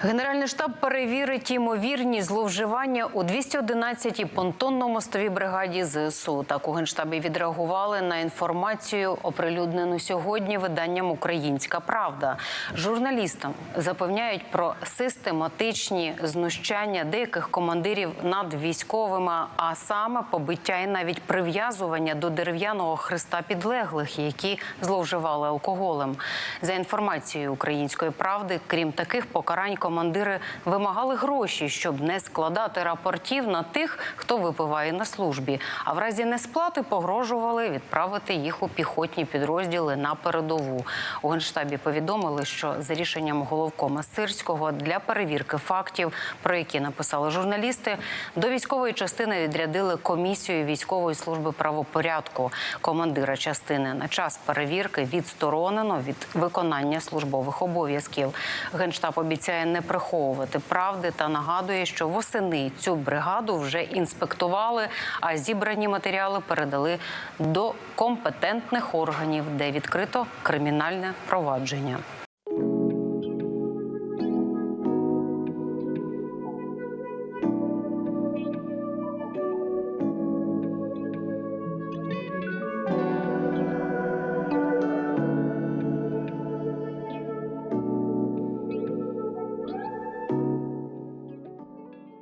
Генеральний штаб перевірить ймовірні зловживання у 211-й понтонно-мостовій бригаді ЗСУ. Так у генштабі відреагували на інформацію, оприлюднену сьогодні виданням Українська Правда. Журналістам запевняють про систематичні знущання деяких командирів над військовими, а саме побиття і навіть прив'язування до дерев'яного хреста підлеглих, які зловживали алкоголем. За інформацією української правди, крім таких покарань, командири вимагали гроші, щоб не складати рапортів на тих, хто випиває на службі. А в разі несплати погрожували відправити їх у піхотні підрозділи на передову. У генштабі повідомили, що за рішенням головкома Сирського для перевірки фактів, про які написали журналісти, до військової частини відрядили комісію військової служби правопорядку. Командира частини на час перевірки відсторонено від виконання службових обов'язків. Генштаб обіцяє не приховувати правди та нагадує, що восени цю бригаду вже інспектували, а зібрані матеріали передали до компетентних органів, де відкрито кримінальне провадження.